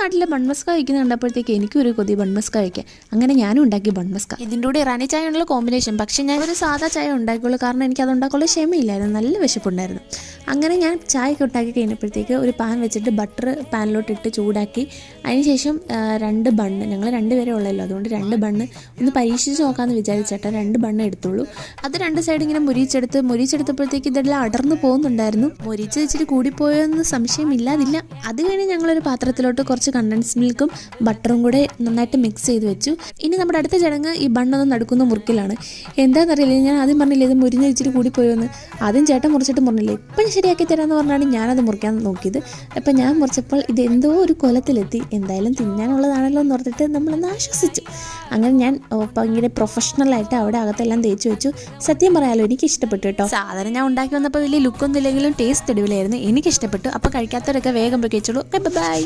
നാട്ടിലെ ബൺമസ്ക കഴിക്കുന്ന കണ്ടപ്പോഴത്തേക്ക് എനിക്കും ഒരു കൊതി ബൺമസ്ക കഴിക്കാം അങ്ങനെ ഞാനും ഉണ്ടാക്കി ബൺമസ്ക ഇതിന്റെ കൂടെ ഇറാനി ചായ ഉള്ള കോമ്പിനേഷൻ. പക്ഷേ ഞാൻ ഒരു സാധാ ചായ ഉണ്ടാക്കിയുള്ളൂ കാരണം എനിക്ക് അത് ഉണ്ടാക്കാനുള്ള ക്ഷമയില്ലായിരുന്നു. നല്ല വിശപ്പുണ്ടായിരുന്നു. അങ്ങനെ ഞാൻ ചായ ഒക്കെ ഉണ്ടാക്കി കഴിഞ്ഞപ്പോഴത്തേക്ക് ഒരു പാൻ വെച്ചിട്ട് ബട്ടർ പാനിലോട്ട് ഇട്ട് ചൂടാക്കി. അതിനുശേഷം രണ്ട് ബണ്ണ് ഞങ്ങൾ രണ്ട് പേരേ ഉള്ളല്ലോ അതുകൊണ്ട് രണ്ട് ബണ്ണ് ഒന്ന് പരീക്ഷിച്ച് നോക്കാമെന്ന് വിചാരിച്ചേട്ടാ രണ്ട് ബണ്ണ് എടുത്തുള്ളൂ. അത് രണ്ട് സൈഡ് ഇങ്ങനെ മുരിച്ചെടുത്ത് മുരിച്ചെടുത്തപ്പോഴത്തേക്ക് ഇതെല്ലാം അടർന്നു പോകുന്നുണ്ടായിരുന്നു. മുരിച്ച് വെച്ചിട്ട് കൂടിപ്പോയെന്ന് സംശയമില്ലാതില്ല അത് കഴിഞ്ഞ് ഞങ്ങളൊരു പാത്രത്തിലോട്ട് കുറച്ച് കണ്ടൻസ് മിൽക്കും ബട്ടറും കൂടെ നന്നായിട്ട് മിക്സ് ചെയ്ത് വെച്ചു. ഇനി നമ്മുടെ അടുത്ത ചടങ്ങ് ഈ ബണ്ണൊന്ന് നടക്കുന്ന മുറുക്കിലാണ്. എന്താണെന്നറിയില്ല ഞാൻ ആദ്യം പറഞ്ഞില്ലേ ഇത് മുരിഞ്ഞ് ഇച്ചിരി കൂടിപ്പോയെന്ന്? ആദ്യം ചേട്ടൻ മുറിച്ചിട്ട് പറഞ്ഞില്ലേ ഇപ്പം ശരിയാക്കി തരാമെന്ന് പറഞ്ഞാണ് ഞാനത് മുറിക്കാൻ നോക്കിയത്. അപ്പം ഞാൻ മുറിച്ചപ്പോൾ ഇത് എന്തോ ഒരു കൊലത്തിലെത്തി. എന്തായാലും തിന്നാനുള്ളതാണല്ലോ എന്ന് ഓർത്തിട്ട് നമ്മളൊന്ന് ആശ്വസിച്ചു. അങ്ങനെ ഞാൻ ഭയങ്കര പ്രൊഫഷണലായിട്ട് അവിടെ അകത്തെല്ലാം തേച്ച് വെച്ചു. സത്യം പറയാലോ എനിക്ക് ഇഷ്ടപ്പെട്ടു കേട്ടോ. സാധനം ഞാൻ ഉണ്ടാക്കി വന്നപ്പോൾ വലിയ ലുക്കൊന്നും ഇല്ലെങ്കിലും ടേസ്റ്റ് അടിപൊളിയായിരുന്നു എനിക്ക് ഇഷ്ടപ്പെട്ടു അപ്പോൾ കഴിക്കാത്തവരൊക്കെ വേഗം പോയി കഴിച്ചോളൂ. ബൈ.